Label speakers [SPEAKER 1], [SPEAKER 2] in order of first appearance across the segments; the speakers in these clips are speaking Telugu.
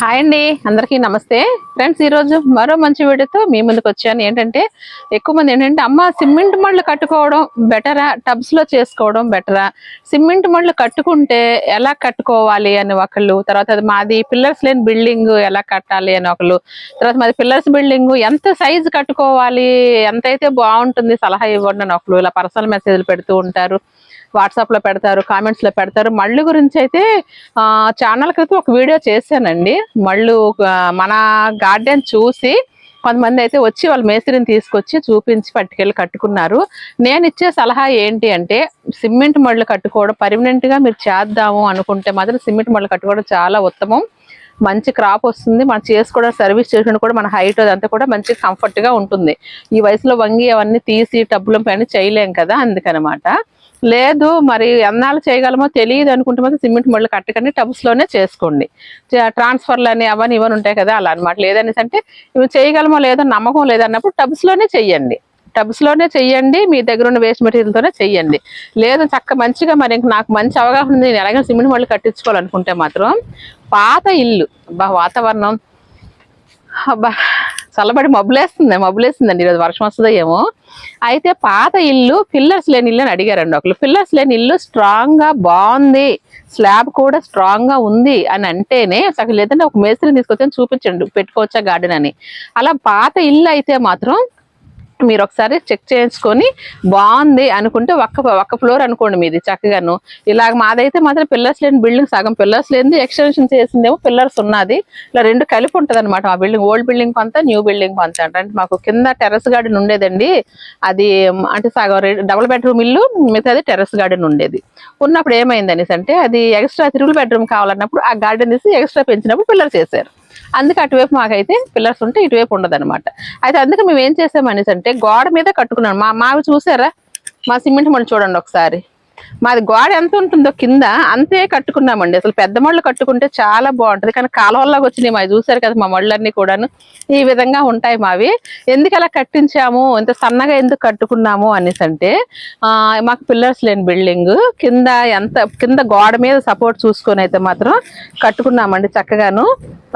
[SPEAKER 1] హాయ్ అండి. అందరికీ నమస్తే. ఫ్రెండ్స్ ఈరోజు మరో మంచి వీడియోతో మీ ముందుకు వచ్చాను. ఏంటంటే ఎక్కువ మంది ఏంటంటే అమ్మ సిమెంట్ మళ్ళు కట్టుకోవడం బెటరా? టబ్స్లో చేసుకోవడం బెటరా? సిమెంట్ మళ్ళు కట్టుకుంటే ఎలా కట్టుకోవాలి అని ఒకళ్ళు తర్వాత అది మాది పిల్లర్స్ లేని బిల్డింగ్ ఎలా కట్టాలి అని ఒకళ్ళు తర్వాత మాది పిల్లర్స్ బిల్డింగ్ ఎంత సైజు కట్టుకోవాలి ఎంత అయితే బాగుంటుంది సలహా ఇవ్వండి అని ఒకళ్ళు ఇలా పర్సనల్ మెసేజ్లు పెడుతూ ఉంటారు. వాట్సాప్లో పెడతారు కామెంట్స్లో పెడతారు. మళ్ళీ గురించి అయితే ఛానల్ క్రితం ఒక వీడియో చేశానండి. మళ్ళు మన గార్డెన్ చూసి కొంతమంది అయితే వచ్చి వాళ్ళ మేస్త్రిని తీసుకొచ్చి చూపించి పట్టుకెళ్ళి కట్టుకున్నారు. నేను ఇచ్చే సలహా ఏంటి అంటే సిమెంట్ మళ్ళు కట్టుకోవడం పర్మనెంట్గా మీరు చేద్దాము అనుకుంటే మాత్రం సిమెంట్ మళ్ళు కట్టుకోవడం చాలా ఉత్తమం. మంచి క్రాప్ వస్తుంది మనం చేసుకోవడం సర్వీస్ చేసుకుని కూడా మన హైట్ అదంతా కూడా మంచి కంఫర్ట్గా ఉంటుంది. ఈ వయసులో వంగి అవన్నీ తీసి టబ్బులం పైన చేయలేం కదా అందుకనమాట. లేదు మరి ఎన్నాళ్ళు చేయగలమో తెలియదు అనుకుంటే మాత్రం సిమెంట్ మళ్ళీ కట్టకండి టబ్స్లోనే చేసుకోండి. ట్రాన్స్ఫర్లు అని అవన్నీ ఇవన్నీ ఉంటాయి కదా అలా అనమాట లేదనేసి అంటే ఇవి చేయగలమో లేదో నమ్మకం లేదన్నప్పుడు టబ్స్లోనే చెయ్యండి. టబ్స్లోనే చెయ్యండి మీ దగ్గర ఉన్న వేస్ట్ మెటీరియల్తోనే చెయ్యండి. లేదు చక్క మంచిగా మరి నాకు మంచి అవగాహన ఉంది నేను ఎలాగైనా సిమెంట్ మళ్ళీ కట్టించుకోవాలనుకుంటే మాత్రం పాత ఇల్లు బా వాతావరణం. అబ్బా చల్లబడి మబ్బులేస్తుంది మబ్బులేస్తుందండి ఈరోజు వర్షం వస్తుందో ఏమో. అయితే పాత ఇల్లు పిల్లర్స్ లేని ఇల్లు అని అడిగారండి ఒకళ్ళు. పిల్లర్స్ లేని ఇల్లు స్ట్రాంగ్గా బాగుంది స్లాబ్ కూడా స్ట్రాంగ్గా ఉంది అని అంటేనే అసలు లేదంటే ఒక మేస్త్రిని తీసుకొచ్చి చూపించండి పెట్టుకోవచ్చా గార్డెన్ అని. అలా పాత ఇల్లు అయితే మాత్రం మీరు ఒకసారి చెక్ చేయించుకొని బాగుంది అనుకుంటే ఒక్క ఒక్క ఫ్లోర్ అనుకోండి మీది చక్కగాను. ఇలాగ మాదైతే మాత్రం పిల్లర్స్ లేని బిల్డింగ్ సగం పిల్లర్స్ లేని ఎక్స్టెన్షన్ చేసిందేమో పిల్లర్స్ ఉన్నది. ఇలా రెండు కలిపి ఉంటుంది అనమాట మా బిల్డింగ్. ఓల్డ్ బిల్డింగ్ కొంత న్యూ బిల్డింగ్ కొంత అంటే. మాకు కింద టెర్రస్ గార్డెన్ ఉండేదండి. అది అంటే సగం డబుల్ బెడ్రూమ్ ఇల్లు మిగతాది టెర్రస్ గార్డెన్ ఉండేది. ఉన్నప్పుడు ఏమైంది అనేసి అంటే అది ఎక్స్ట్రా త్రిబుల్ బెడ్రూమ్ కావాలన్నప్పుడు ఆ గార్డెన్ తీసి ఎక్స్ట్రా పెంచినప్పుడు పిల్లర్ చేశారు అందుకే అటువైపు మాకైతే పిల్లర్స్ ఉంటే ఇటువైపు ఉండదు అనమాట అయితే అందుకే మేము ఏం చేసామనేసి అంటే గోడ మీద కట్టుకున్నాం. మా మావి చూసారా? మా సిమెంట్ మళ్ళీ చూడండి ఒకసారి. మాది గోడ ఎంత ఉంటుందో కింద అంతే కట్టుకున్నామండి. అసలు పెద్ద మళ్ళు కట్టుకుంటే చాలా బాగుంటది. కానీ కాలువల్లోకి వచ్చినాయి మావి. చూసారు కదా మా మళ్ళన్నీ కూడాను. ఈ విధంగా ఉంటాయి మావి. ఎందుకు అలా కట్టించాము? ఇంత సన్నగా ఎందుకు కట్టుకున్నాము అనేసి అంటే మాకు పిల్లర్స్ లేని బిల్డింగ్. కింద ఎంత కింద గోడ మీద సపోర్ట్ చూసుకొని అయితే మాత్రం కట్టుకున్నామండి చక్కగాను.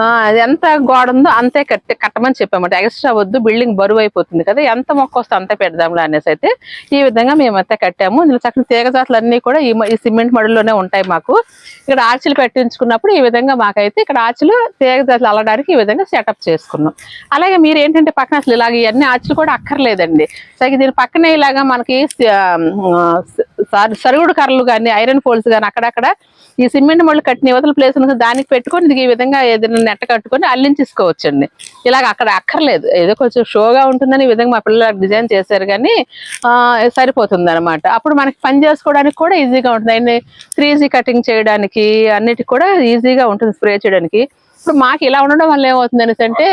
[SPEAKER 1] ఆ, ఎంత గోడ ఉందో అంతే కట్టి కట్టమని చెప్పామంటే ఎక్స్ట్రా వద్దు బిల్డింగ్ బరువు అయిపోతుంది కదా. ఎంత మొక్క వస్తే అంత పెడదాంలా అనేసి అయితే ఈ విధంగా మేమైతే కట్టాము. ఇందులో చక్కని తీగజాతలు అన్ని కూడా ఈ ఈ సిమెంట్ మడుల్లోనే ఉంటాయి మాకు. ఇక్కడ ఆర్చిలు పెట్టించుకున్నప్పుడు ఈ విధంగా మాకైతే ఇక్కడ ఆర్చిలు తీగ అల్లడానికి ఈ విధంగా సెటప్ చేసుకున్నాం. అలాగే మీరు ఏంటంటే పక్కన అసలు ఇలాగ ఇవన్నీ ఆర్చిలు కూడా అక్కర్లేదండి. సరే దీని పక్కనే ఇలాగా మనకి సరుగుడు కర్రలు కానీ ఐరన్ ఫోల్స్ కానీ అక్కడక్కడ ఈ సిమెంట్ మళ్ళీ కట్టిన యువతల ప్లేస్ ఉంది దానికి పెట్టుకొని ఈ విధంగా ఏదైనా నెట్ట కట్టుకొని అల్లించేసుకోవచ్చండి. ఇలాగ అక్కడ అక్కర్లేదు. ఏదో కొంచెం షోగా ఉంటుందని ఈ విధంగా మా పిల్లలు డిజైన్ చేశారు కానీ సరిపోతుంది అనమాట అప్పుడు మనకి పని చేసుకోవడానికి కూడా ఈజీగా ఉంటుంది. అండ్ త్రీ జీ కటింగ్ చేయడానికి అన్నిటికి కూడా ఈజీగా ఉంటుంది స్ప్రే చేయడానికి. ఇప్పుడు మాకు ఇలా ఉండడం వల్ల ఏమవుతుంది అనేసి అంటే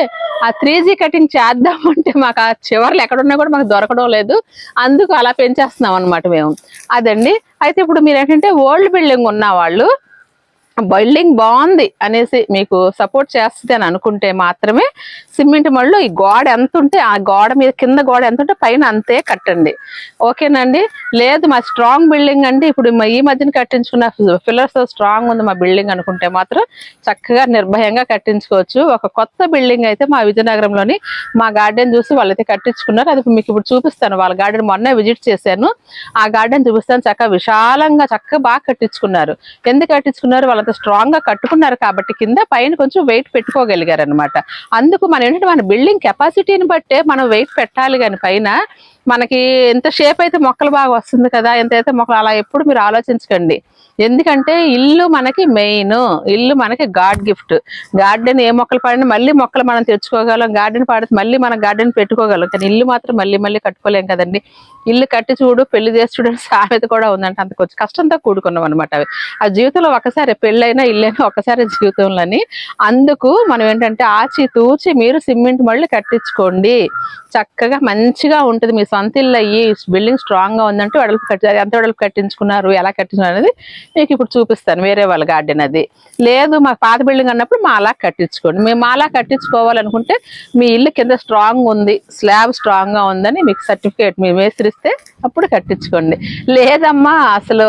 [SPEAKER 1] ఆ త్రీ జీ కటింగ్ చేద్దామంటే మాకు ఆ చివర్లు ఎక్కడున్నా కూడా మాకు దొరకడం లేదు. అందుకు అలా పెంచేస్తున్నాం అనమాట మేము. అదండి. అయితే ఇప్పుడు మీరు ఏంటంటే ఓల్డ్ బిల్డింగ్ ఉన్న వాళ్ళు బిల్డింగ్ బాగుంది అనేసి మీకు సపోర్ట్ చేస్తుంది అని అనుకుంటే మాత్రమే సిమెంట్ మళ్ళీ ఈ గోడ ఎంత ఉంటే ఆ గోడ మీద కింద గోడ ఎంత ఉంటే పైన అంతే కట్టండి. ఓకేనండి? లేదు మా స్ట్రాంగ్ బిల్డింగ్ అండి. ఇప్పుడు ఈ మధ్యన కట్టించుకున్న పిల్లర్స్ స్ట్రాంగ్ ఉంది మా బిల్డింగ్ అనుకుంటే మాత్రం చక్కగా నిర్భయంగా కట్టించుకోవచ్చు. ఒక కొత్త బిల్డింగ్ అయితే మా విజయనగరంలోని మా గార్డెన్ చూసి వాళ్ళైతే కట్టించుకున్నారు. అది మీకు ఇప్పుడు చూపిస్తాను. వాళ్ళ గార్డెన్ మొన్న విజిట్ చేశాను. ఆ గార్డెన్ చూపిస్తాను. చక్కగా విశాలంగా చక్కగా బాగా కట్టించుకున్నారు. ఎందుకు కట్టించుకున్నారు? వాళ్ళంత స్ట్రాంగ్గా కట్టుకున్నారు కాబట్టి కింద పైన కొంచెం వెయిట్ పెట్టుకోగలిగారు అనమాట అందుకు మనం ఏంటంటే మన బిల్డింగ్ కెపాసిటీని బట్టే మనం వెయిట్ పెట్టాలి కానీ పైన మనకి ఎంత షేప్ అయితే మొక్కలు బాగా వస్తుంది కదా ఎంత అయితే మొక్కలు అలా ఎప్పుడు మీరు ఆలోచించకండి. ఎందుకంటే ఇల్లు మనకి మెయిన్ ఇల్లు మనకి గాడ్ గిఫ్ట్ గార్డెన్ ఏ మొక్కలు పాడినా మళ్ళీ మొక్కలు మనం తెచ్చుకోగలం గార్డెన్ పాడితే మళ్ళీ మనం గార్డెన్ పెట్టుకోగలం. కానీ ఇల్లు మాత్రం మళ్ళీ మళ్ళీ కట్టుకోలేం కదండి. ఇల్లు కట్టి చూడు పెళ్ళి చేసి చూడు సామెత కూడా ఉందంటే అంత కొంచెం కష్టంతో కూడుకున్నాం అనమాట అవి. ఆ జీవితంలో ఒకసారి పెళ్ళైనా ఇల్లైనా ఒకసారి జీవితంలోని అందుకు మనం ఏంటంటే ఆచి తూచి మీరు సిమెంట్ మళ్ళీ కట్టించుకోండి. చక్కగా మంచిగా ఉంటుంది. మీ సొంత ఇల్లు అయ్యి బిల్డింగ్ స్ట్రాంగ్గా ఉందంటే వెడల్పు కట్టి ఎంత వెడల్పు కట్టించుకున్నారు ఎలా కట్టించుకున్నారు అనేది మీకు ఇప్పుడు చూపిస్తాను వేరే వాళ్ళ గార్డెన్ అది. లేదు మా పాత బిల్డింగ్ అన్నప్పుడు మా అలా కట్టించుకోండి. మేము అలా కట్టించుకోవాలనుకుంటే మీ ఇల్లు కింద స్ట్రాంగ్ ఉంది స్లాబ్ స్ట్రాంగ్గా ఉందని మీకు సర్టిఫికేట్ మీ మేస్త్రి కుదిరిస్తే అప్పుడు కట్టించుకోండి. లేదమ్మా అసలు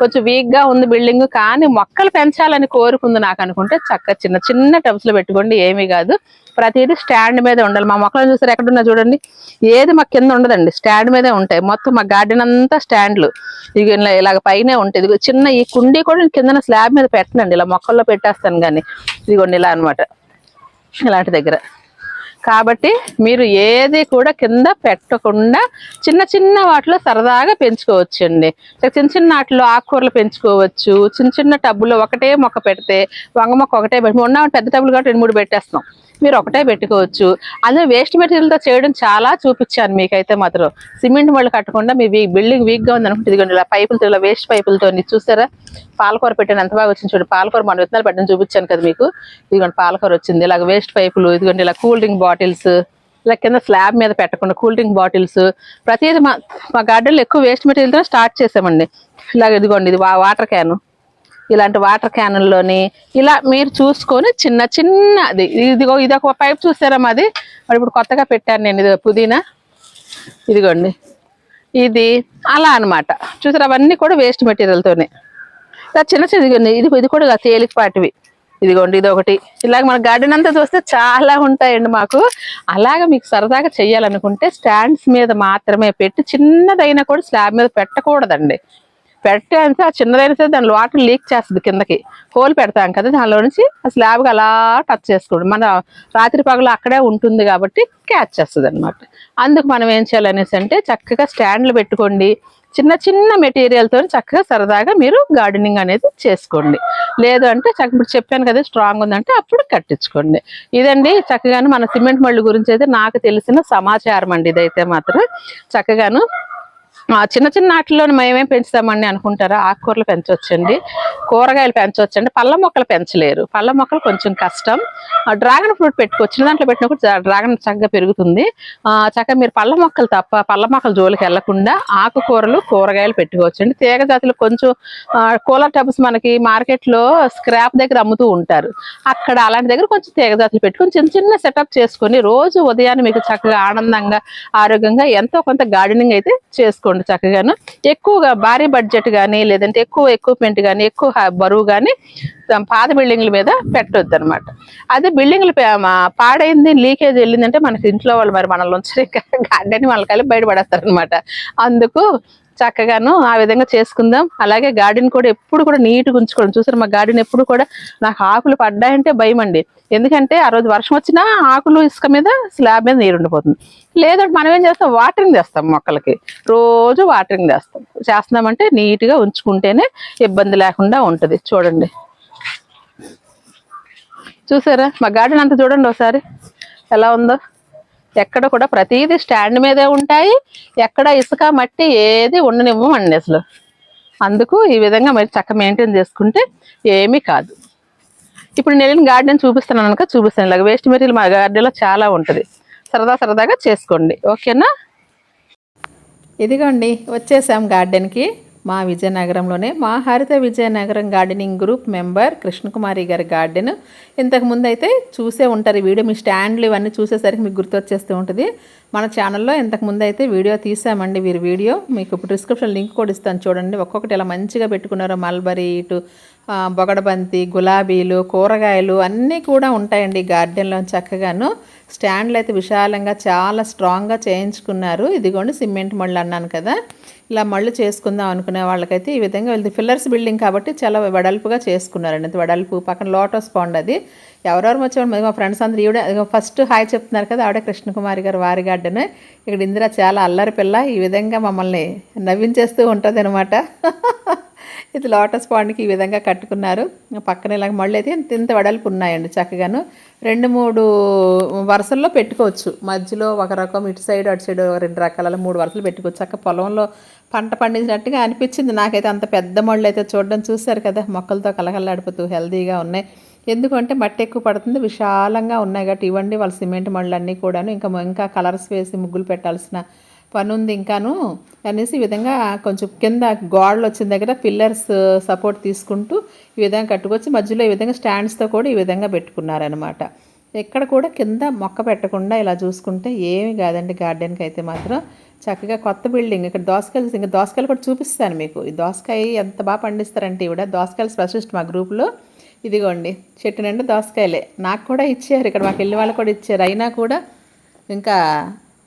[SPEAKER 1] కొంచెం వీక్గా ఉంది బిల్డింగ్ కానీ మొక్కలు పెంచాలని కోరుకుంది నాకు అనుకుంటే చక్క చిన్న చిన్న టబ్స్లో పెట్టుకోండి ఏమీ కాదు. ప్రతిదీ స్టాండ్ మీద ఉండాలి. మా మొక్కలను చూసారు ఎక్కడున్నా చూడండి. ఏది మా కింద ఉండదండి స్టాండ్ మీదే ఉంటాయి. మొత్తం మా గార్డెన్ అంతా స్టాండ్లు. ఇవి ఇలా ఇలాగ పైనే ఉంటాయి ఇది చిన్న ఈ కుండీ కూడా కింద స్లాబ్ మీద పెట్టనండి. ఇలా మొక్కల్లో పెట్టేస్తాను కానీ ఇదిగోండి ఇలా అన్నమాట. ఇలాంటి దగ్గర. కాబట్టి మీరు ఏది కూడా కింద పెట్టకుండా చిన్న చిన్న వాటిలో సరదాగా పెంచుకోవచ్చండి. చిన్న చిన్న వాటిలో ఆకుకూరలు పెంచుకోవచ్చు చిన్న చిన్న టబ్బులో ఒకటే మొక్క పెడితే వంగ మొక్క ఒకటే పెట్టి ఉన్న పెద్ద టబ్బులు కాబట్టి రెండు మూడు పెట్టేస్తాం మీరు ఒకటే పెట్టుకోవచ్చు. అందులో వేస్ట్ మెటీరియల్తో చేయడం చాలా చూపించాను మీకైతే మాత్రం. సిమెంట్ మళ్ళీ కట్టకుండా మీ బిల్డింగ్ వీక్గా ఉంది అనుకుంటే ఇదిగోండి ఇలా పైపులతో ఇలా వేస్ట్ పైపులతో చూసారా? పాలకూర పెట్టాను. ఎంత బాగా వచ్చింది చూడండి పాలకూర మన విత్తనాలు పెట్టడం చూపించాను కదా మీకు. ఇదిగోండి పాలకూర వచ్చింది. ఇలాగ వేస్ట్ పైపులు ఇదిగోండి ఇలా కూల్ డ్రింక్ బాటిల్స్ ఇలా కింద స్లాబ్ మీద పెట్టకుండా కూల్ డ్రింక్ బాటిల్స్ ప్రతిదీ మా మా గార్డెన్లో ఎక్కువ వేస్ట్ మెటీరియల్తో స్టార్ట్ చేసామండి. ఇలాగ ఇదిగోండి ఇది వాటర్ క్యాను ఇలాంటి వాటర్ క్యానుల్లోని ఇలా మీరు చూసుకొని చిన్న చిన్నది ఇదిగో ఇది ఒక పైప్ చూసారా మాది? మరి ఇప్పుడు కొత్తగా పెట్టాను నేను ఇది పుదీనా. ఇదిగోండి. ఇది అలా అనమాట చూసారు అవన్నీ కూడా వేస్ట్ మెటీరియల్తోనే చిన్న చిన్న ఇది ఇది కూడా తేలికపాటివి ఇదిగోండి ఇది ఒకటి ఇలాగ మన గార్డెన్ అంతా చూస్తే చాలా ఉంటాయండి మాకు. అలాగ మీకు సరదాగా చేయాలనుకుంటే స్టాండ్స్ మీద మాత్రమే పెట్టి చిన్నదైనా కూడా స్లాబ్ మీద పెట్టకూడదండి. పెట్టే అంటే ఆ చిన్నదైనా సరే దానిలో వాటర్ లీక్ చేస్తుంది కిందకి. హోల్ పెడతాం కదా దానిలో నుంచి ఆ స్లాబ్కి అలా టచ్ చేసుకోండి మన రాత్రి పగలు అక్కడే ఉంటుంది కాబట్టి క్యాచ్ చేస్తుంది అనమాట అందుకు మనం ఏం చేయాలనేసి అంటే చక్కగా స్టాండ్లు పెట్టుకోండి. చిన్న చిన్న మెటీరియల్తో చక్కగా సరదాగా మీరు గార్డెనింగ్ అనేది చేసుకోండి. లేదు అంటే చక్క ఇప్పుడు చెప్పాను కదా స్ట్రాంగ్ ఉందంటే అప్పుడు కట్టించుకోండి. ఇదండి చక్కగాను మన సిమెంట్ మళ్ళీ గురించి అయితే నాకు తెలిసిన సమాచారం అండి. ఇదైతే మాత్రం చక్కగాను చిన్న చిన్న వాటిలో మేమేం పెంచుతామండి అనుకుంటారా? ఆకుకూరలు పెంచవచ్చండి కూరగాయలు పెంచవచ్చండి పళ్ళ మొక్కలు పెంచలేరు. పళ్ళ మొక్కలు కొంచెం కష్టం. డ్రాగన్ ఫ్రూట్ పెట్టుకోవచ్చు దాంట్లో పెట్టినప్పుడు డ్రాగన్ చక్కగా పెరుగుతుంది. చక్కగా మీరు పళ్ళ మొక్కలు తప్ప పళ్ళ మొక్కలు జోలికి వెళ్ళకుండా ఆకుకూరలు కూరగాయలు పెట్టుకోవచ్చండి. తీగ జాతులు కొంచెం కూలర్ టబ్స్ మనకి మార్కెట్లో స్క్రాప్ దగ్గర అమ్ముతూ ఉంటారు. అక్కడ అలాంటి దగ్గర కొంచెం తీగ జాతులు పెట్టుకొని చిన్న చిన్న సెటప్ చేసుకొని రోజు ఉదయాన్నే మీకు చక్కగా ఆనందంగా ఆరోగ్యంగా ఎంతో కొంత గార్డెనింగ్ అయితే చేసుకోండి. చక్కగాను. ఎక్కువగా భారీ బడ్జెట్ కానీ లేదంటే ఎక్కువ ఎక్విప్మెంట్ కానీ ఎక్కువ బరువు కానీ పాత బిల్డింగ్ల మీద పెట్టొద్దు అనమాట అదే బిల్డింగ్లు పాడైంది లీకేజ్ వెళ్ళిందంటే మనకి ఇంట్లో వాళ్ళు మరి మనల్ని ఉంచి గార్డెన్ వాళ్ళ కలిపి బయటపడేస్తారు అనమాట అందుకు చక్కగాను ఆ విధంగా చేసుకుందాం. అలాగే గార్డెన్ కూడా ఎప్పుడు కూడా నీట్గా ఉంచుకోవడం. చూసారు మా గార్డెన్ ఎప్పుడు కూడా నాకు ఆకులు పడ్డాయంటే భయం అండి. ఎందుకంటే ఆ రోజు వర్షం వచ్చినా ఆకులు ఇసుక మీద స్లాబ్ మీద నీరు ఉండిపోతుంది. లేదంటే మనం ఏం చేస్తాం? వాటరింగ్ చేస్తాం మొక్కలకి. రోజు వాటరింగ్ చేస్తాం. చేస్తున్నామంటే నీట్గా ఉంచుకుంటేనే ఇబ్బంది లేకుండా ఉంటుంది. చూడండి. చూసారా? మా గార్డెన్ అంతా చూడండి ఒకసారి. ఎలా ఉందో? ఎక్కడ కూడా ప్రతిదీ స్టాండ్ మీదే ఉంటాయి. ఎక్కడ ఇసుక మట్టి ఏది ఉండనివ్వమండి అసలు. అందుకు ఈ విధంగా మీరు చక్క మెయింటైన్ చేసుకుంటే ఏమీ కాదు. ఇప్పుడు నేను గార్డెన్ చూపిస్తున్నాను కనుక చూపిస్తాను. ఇలాగ వేస్ట్ మెటీరియల్ మా గార్డెన్లో చాలా ఉంటుంది. సరదా సరదాగా చేసుకోండి. ఓకేనా? ఇదిగోండి వచ్చేసాం గార్డెన్కి. మా విజయనగరంలోనే మా Haritha Vizianagaram gardening group member Krishnakumari గారి గార్డెన్. ఇంతకు ముందు అయితే చూసే ఉంటారు వీడియో మీ స్టాండ్లు ఇవన్నీ చూసేసరికి మీకు గుర్తొచ్చేస్తూ ఉంటుంది. మన ఛానల్లో ఇంతకు ముందు అయితే వీడియో తీసామండి వీరి వీడియో. మీకు ఇప్పుడు డిస్క్రిప్షన్ లింక్ కూడా ఇస్తాను చూడండి. ఒక్కొక్కటి ఇలా మంచిగా పెట్టుకున్నారు మల్బరీ ఇటు బొగడబంతి గులాబీలు కూరగాయలు అన్నీ కూడా ఉంటాయండి ఈ గార్డెన్లో చక్కగాను. స్టాండ్లు అయితే విశాలంగా చాలా స్ట్రాంగ్గా చేయించుకున్నారు. ఇదిగోండి సిమెంట్ మళ్ళు అన్నాను కదా. ఇలా మళ్ళు చేసుకుందాం అనుకునే వాళ్ళకైతే ఈ విధంగా వెళ్తే ఫిల్లర్స్ బిల్డింగ్ కాబట్టి చాలా వెడల్పుగా చేసుకున్నారండి. ఇంత వెడల్పు పక్కన లోటస్ పాండ్ అది. ఎవరెవరు వచ్చేవాళ్ళు? మా ఫ్రెండ్స్ అందరూ ఈవిడ ఫస్ట్ హాయ్ చెప్తున్నారు కదా ఆవిడ కృష్ణకుమారి గారు వారి గార్డెన్. ఇక్కడ ఇందిరా చాలా అల్లరి పిల్ల. ఈ విధంగా మమ్మల్ని నవ్వించేస్తూ ఉంటుంది ఇది లోటస్ పాండ్కి ఈ విధంగా కట్టుకున్నారు. పక్కన ఇలాగ మళ్ళీ అయితే ఇంత వెడల్పు ఉన్నాయండి చక్కగాను. రెండు మూడు వరుసల్లో పెట్టుకోవచ్చు. మధ్యలో ఒక రకం ఇటు సైడ్ అటు సైడ్ రెండు రకాల మూడు వరుసలు పెట్టుకోవచ్చు. చక్క పొలంలో పంట పండించినట్టుగా అనిపించింది. నాకైతే అంత పెద్ద మళ్ళు అయితే చూడడం చూశారు కదా. మొక్కలతో కలకల్లాడిపోతూ హెల్దీగా ఉన్నాయి. ఎందుకంటే మట్టి ఎక్కువ పడుతుంది విశాలంగా ఉన్నాయి కాబట్టి ఇవ్వండి వాళ్ళ సిమెంట్ మళ్ళీ అన్నీ కూడాను. ఇంకా ఇంకా కలర్స్ వేసి ముగ్గులు పెట్టాల్సిన పని ఉంది ఇంకాను అనేసి ఈ విధంగా కొంచెం కింద గోడలు వచ్చిన దగ్గర పిల్లర్స్ సపోర్ట్ తీసుకుంటూ ఈ విధంగా కట్టుకొచ్చి మధ్యలో ఈ విధంగా స్టాండ్స్తో కూడా ఈ విధంగా పెట్టుకున్నారనమాట ఎక్కడ కూడా కింద మొక్క పెట్టకుండా ఇలా చూసుకుంటే ఏమి కాదండి గార్డెన్కి అయితే మాత్రం. చక్కగా కొత్త బిల్డింగ్ ఇక్కడ దోసకాయలు ఇంకా దోసకాయలు కూడా చూపిస్తాను మీకు. ఈ దోసకాయ ఎంత బాగా పండిస్తారంటే ఇవిడ దోసకాయలు స్పెషలిస్ట్ మా గ్రూప్లో. ఇదిగోండి చెట్టు నిండా దోసకాయలే. నాకు కూడా ఇచ్చారు ఇక్కడ మాకు వెళ్ళి వాళ్ళు కూడా ఇచ్చారు. అయినా కూడా ఇంకా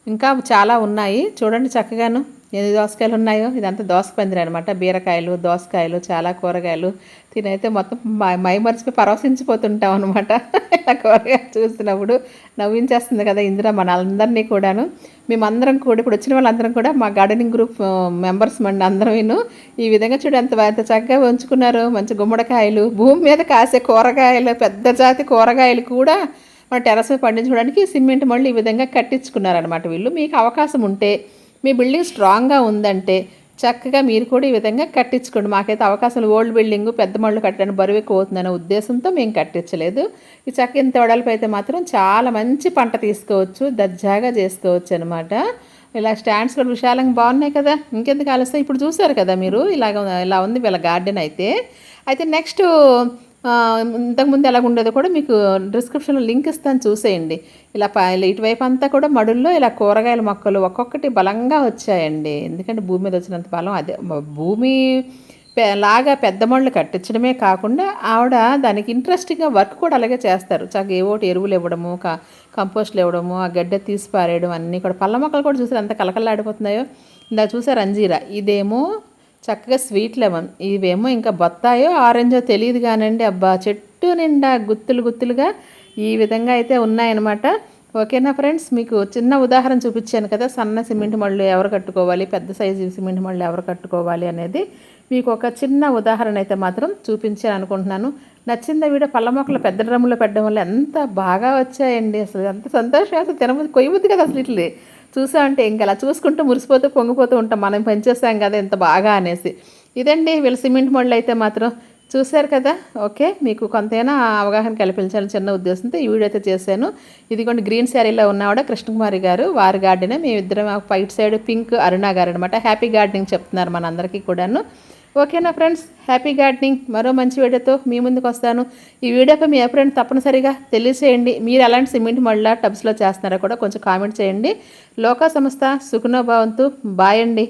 [SPEAKER 1] ఇంకా చాలా ఉన్నాయి. చూడండి చక్కగాను ఎన్ని దోసకాయలు ఉన్నాయో. ఇదంతా దోస పందిరి అనమాట బీరకాయలు దోసకాయలు చాలా కూరగాయలు. తినైతే మొత్తం మై- మరిచిపోయి పరవశించిపోతుంటాం అనమాట ఇలా కూరగాయలు చూసినప్పుడు నవ్వించేస్తుంది కదా ఇందిరా మన అందరినీ కూడాను. మేమందరం కూడా ఇప్పుడు వచ్చిన వాళ్ళందరం కూడా మా గార్డెనింగ్ గ్రూప్ మెంబర్స్ మండి అందరం ఈ విధంగా చూడు ఎంత ఎంత చక్కగా ఉంచుకున్నారు. మంచి గుమ్మడికాయలు భూమి మీద కాసే కూరగాయలు పెద్ద జాతి కూరగాయలు కూడా మన టెరస్ మీద పండించుకోవడానికి సిమెంట్ మళ్ళీ ఈ విధంగా కట్టించుకున్నారనమాట వీళ్ళు. మీకు అవకాశం ఉంటే మీ బిల్డింగ్ స్ట్రాంగ్గా ఉందంటే చక్కగా మీరు కూడా ఈ విధంగా కట్టించుకోండి. మాకైతే అవకాశం ఓల్డ్ బిల్డింగ్ పెద్ద మళ్ళు కట్టడానికి బరువు ఎక్కువ అవుతుందనే ఉద్దేశంతో మేము కట్టించలేదు. ఈ చక్క ఇంత వెడల్పు అయితే మాత్రం చాలా మంచి పంట తీసుకోవచ్చు దర్జాగా చేసుకోవచ్చు అనమాట ఇలా స్టాండ్స్ కూడా విశాలంగా బాగున్నాయి కదా. ఇంకెందుకు ఆలస్యం? ఇప్పుడు చూసారు కదా మీరు ఇలాగ ఇలా ఉంది వీళ్ళ గార్డెన్ అయితే. అయితే నెక్స్ట్ ఇంతకుముందు ఎలా ఉండేదో కూడా మీకు డిస్క్రిప్షన్లో లింక్ ఇస్తాను చూసేయండి. ఇలా ఇలా ఇటువైపు అంతా కూడా మడుల్లో ఇలా కూరగాయల మొక్కలు ఒక్కొక్కటి బలంగా వచ్చాయండి. ఎందుకంటే భూమి మీద వచ్చినంత బలం అదే. భూమి లాగా పెద్ద మళ్ళు కట్టించడమే కాకుండా ఆవిడ దానికి ఇంట్రెస్టింగ్గా వర్క్ కూడా అలాగే చేస్తారు. చక్కగా ఏవోటి ఎరువులు ఇవ్వడము క కంపోస్ట్లు ఇవ్వడము ఆ గడ్డ తీసి పారేయడం అన్నీ కూడా. పళ్ళ మొక్కలు కూడా చూసారు ఎంత కలకలాడిపోతున్నాయో ఇందా చూసారు అంజీరా ఇదేమో చక్కగా స్వీట్ లెమన్. ఇవేమో ఇంకా బత్తాయో ఆరెంజో తెలియదు కానండి. అబ్బా చెట్టు నిండా గుత్తులు గుత్తులుగా ఈ విధంగా అయితే ఉన్నాయన్నమాట. ఓకేనా ఫ్రెండ్స్? మీకు చిన్న ఉదాహరణ చూపించాను కదా. సన్న సిమెంట్ మళ్ళు ఎవరు కట్టుకోవాలి? పెద్ద సైజు సిమెంట్ మళ్ళు ఎవరు కట్టుకోవాలి అనేది మీకు ఒక చిన్న ఉదాహరణ అయితే మాత్రం చూపించాను అనుకుంటున్నాను. నచ్చిందా వీడియో పళ్ళ మొక్కలు పెద్ద డ్రమ్ములో పెట్టడం వల్ల ఎంత బాగా వచ్చాయండి. అసలు ఎంత సంతోషం. అసలు తినబుద్ధి కొయ్యబుద్ధి కదా అసలు ఇట్లే చూసా అంటే ఇంకా అలా చూసుకుంటూ మురిసిపోతూ పొంగిపోతూ ఉంటాం. మనం పనిచేస్తాం కదా ఎంత బాగా అనేసి. ఇదండి వీళ్ళ సిమెంట్ మోడల్ అయితే మాత్రం. చూశారు కదా? ఓకే మీకు కొంతైనా అవగాహన కల్పించాలని చిన్న ఉద్దేశంతో ఈ వీడియో అయితే చేశాను. ఇదిగోండి గ్రీన్ శారీలో ఉన్నవాడ కృష్ణకుమారి గారు వారి గార్డెనే. మేమిద్దరం ఫైట్ సైడ్ పింక్ అరుణ గారు అనమాట హ్యాపీ గార్డెనింగ్ చెప్తున్నారు మనందరికీ కూడాను. ఓకేనా ఫ్రెండ్స్? Happy gardening. మరో మంచి వీడియోతో మీ ముందుకు వస్తాను. ఈ వీడియోపై మీ అభిప్రాయం తప్పనిసరిగా తెలియచేయండి. మీరు ఎలాంటి సిమెంట్ మళ్ళా టబ్స్లో చేస్తున్నారో కూడా కొంచెం కామెంట్ చేయండి. లోకా సంస్థ సుఖనోభావంతు బాయ్ అండి.